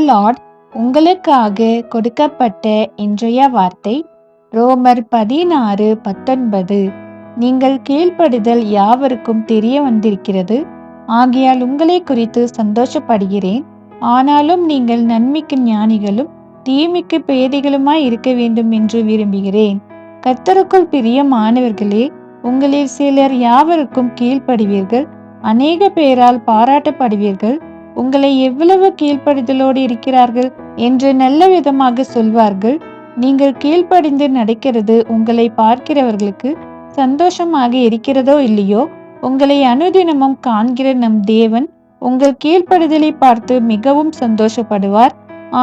Lord உங்களுக்காக கொடுக்கப்பட்ட இன்றைய வார்த்தை ரோமர் பதினாறு பத்தொன்பது. நீங்கள் கீழ்ப்படிதல் யாவருக்கும் தெரிய வந்திருக்கிறது. ஆகையால் உங்களை குறித்து சந்தோஷப்படுகிறேன். ஆனாலும் நீங்கள் நன்மைக்கு ஞானிகளும் தீமைக்கு பேதைகளுமாய் இருக்க வேண்டும் என்று விரும்புகிறேன். கத்தருக்குள் பிரியமானவர்களே உங்களில் சிலர் யாவருக்கும் கீழ்ப்படுவீர்கள் அநேக பேரால் பாராட்டப்படுவீர்கள் உங்களை எவ்வளவு கீழ்ப்படுதலோடு இருக்கிறார்கள் என்று நல்ல விதமாக சொல்வார்கள். நீங்கள் கீழ்ப்படிந்து நடக்கிறது உங்களை பார்க்கிறவர்களுக்கு சந்தோஷமாக இருக்கிறதோ இல்லையோ உங்களை அனுதினமும் காண்கிற நம் தேவன் உங்கள் கீழ்ப்படுதலை பார்த்து மிகவும் சந்தோஷப்படுவார்.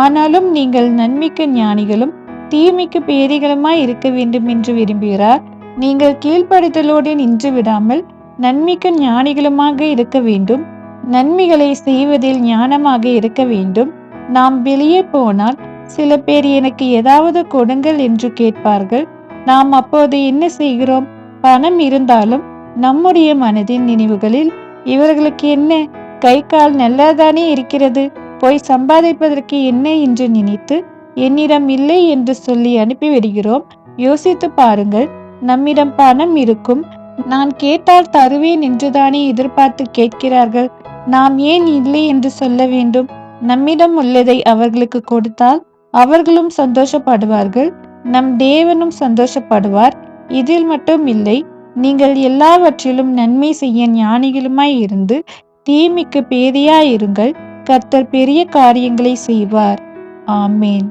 ஆனாலும் நீங்கள் நன்மைக்கு ஞானிகளும் தீமைக்கு பேரிகளுமாய் இருக்க வேண்டும் என்று விரும்புகிறார். நீங்கள் கீழ்ப்படுதலோடு நின்று விடாமல் நன்மைக்கு ஞானிகளுமாக இருக்க வேண்டும். நன்மைகளை செய்வதில் ஞானமாக இருக்க வேண்டும். நாம் வெளியே போனால் சில பேர் எனக்கு ஏதாவது கொடுங்கள் என்று கேட்பார்கள். நாம் அப்போது என்ன செய்கிறோம்? பணம் இருந்தாலும் நம்முடைய மனதின் நினைவுகளில் இவர்களுக்கு என்ன? கை கால் நல்லாதானே இருக்கிறது. போய் சம்பாதிப்பதற்கு என்ன என்று நினைத்து என்னிடம் இல்லை என்று சொல்லி அனுப்பிவிடுகிறோம் யோசித்து பாருங்கள். நம்மிடம் பணம் இருக்கும். நான் கேட்டால் தருவேன் என்றுதானே எதிர்பார்த்து கேட்கிறார்கள். நாம் ஏன் இல்லை என்று சொல்ல வேண்டும். நம்மிடம் உள்ளதை அவர்களுக்கு கொடுத்தால் அவர்களும் சந்தோஷப்படுவார்கள். நம் தேவனும் சந்தோஷப்படுவார். இதில் மட்டும் இல்லை நீங்கள் எல்லாவற்றிலும் நன்மை செய்ய ஞானிகளுமாய் இருந்து தீமைக்கு பேதியாயிருங்கள். கர்த்தர் பெரிய காரியங்களை செய்வார். ஆமேன்.